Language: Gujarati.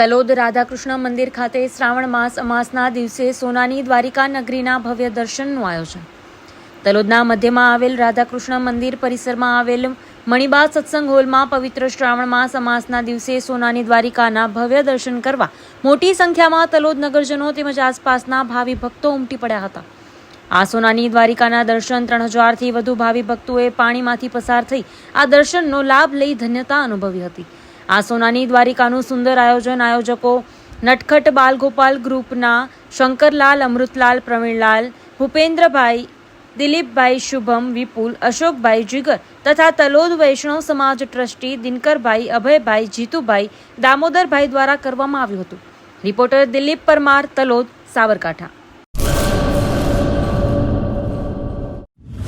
તલોદ રાધાકૃષ્ણ મંદિર ખાતે શ્રાવણ માસ અમાસના દિવસે સોનાની દ્વારિકા નગરીના ભવ્ય દર્શનનું આયોજન. તલોદના મધ્યમાં આવેલ રાધાકૃષ્ણ મંદિર પરિસરમાં આવેલ મણિબા સત્સંગ હોલમાં પવિત્ર શ્રાવણ માસ અમાસના દિવસે સોનાની દ્વારિકાના ભવ્ય દર્શન કરવા મોટી સંખ્યામાં તલોદ નગરજનો તેમજ આસપાસના ભાવિ ભક્તો ઉમટી પડ્યા હતા. આ સોનાની દ્વારિકાના દર્શન ત્રણ હજારથી વધુ ભાવિ ભક્તોએ પાણીમાંથી પસાર થઈ આ દર્શનનો લાભ લઈ ધન્યતા અનુભવી હતી. આ સોનાની દ્વારિકાનું સુંદર આયોજન આયોજકો નટખટ બાલગોપાલ ગ્રુપના શંકરલાલ, અમૃતલાલ, પ્રવીણલાલ, ભૂપેન્દ્રભાઈ, દિલીપભાઈ શુભમ, વિપુલ, અશોકભાઈ જીગર તથા તલોદ વૈષ્ણવ સમાજ ટ્રસ્ટી દિનકરભાઈ, અભયભાઈ, જીતુભાઈ, દામોદરભાઈ દ્વારા કરવામાં આવ્યું હતું. રિપોર્ટર દિલીપ પરમાર, તલોદ, સાબરકાંઠા.